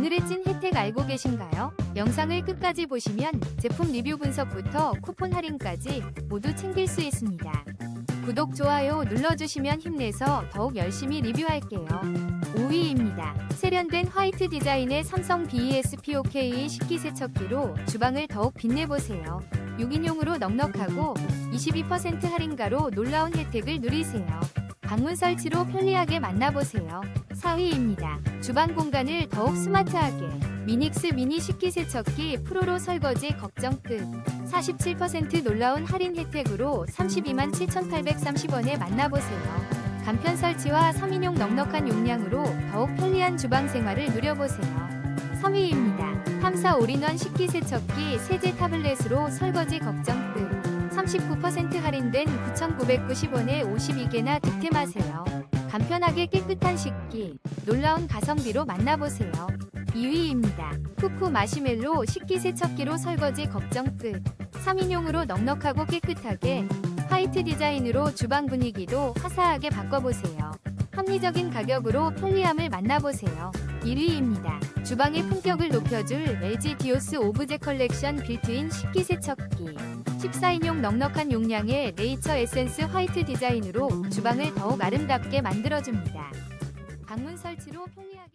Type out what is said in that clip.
오늘의 찐 혜택 알고 계신가요? 영상을 끝까지 보시면 제품 리뷰 분석부터 쿠폰 할인까지 모두 챙길 수 있습니다. 구독, 좋아요 눌러주시면 힘내서 더욱 열심히 리뷰할게요. 5위입니다. 세련된 화이트 디자인의 삼성 BESPOK 식기세척기로 주방을 더욱 빛내보세요. 6인용으로 넉넉하고 22% 할인가로 놀라운 혜택을 누리세요. 방문 설치로 편리하게 만나보세요. 4위입니다. 주방 공간을 더욱 스마트하게 미닉스 미니 식기세척기 프로로 설거지 걱정 끝 47% 놀라운 할인 혜택으로 32만 7,830원에 만나보세요. 간편 설치와 3인용 넉넉한 용량으로 더욱 편리한 주방 생활을 누려보세요. 3위입니다. 탐사 올인원 식기세척기 세제 타블렛으로 설거지 걱정 끝 39% 할인된 9,990원에 52개나 득템하세요. 간편하게 깨끗한 식기, 놀라운 가성비로 만나보세요. 2위입니다. 쿠쿠 마시멜로 식기 세척기로 설거지 걱정 끝. 3인용으로 넉넉하고 깨끗하게 화이트 디자인으로 주방 분위기도 화사하게 바꿔보세요. 합리적인 가격으로 편리함을 만나보세요. 1위입니다. 주방의 품격을 높여줄 LG 디오스 오브제 컬렉션 빌트인 식기 세척기. 14인용 넉넉한 용량의 네이처 에센스 화이트 디자인으로 주방을 더욱 아름답게 만들어줍니다. 방문 설치로 편리하게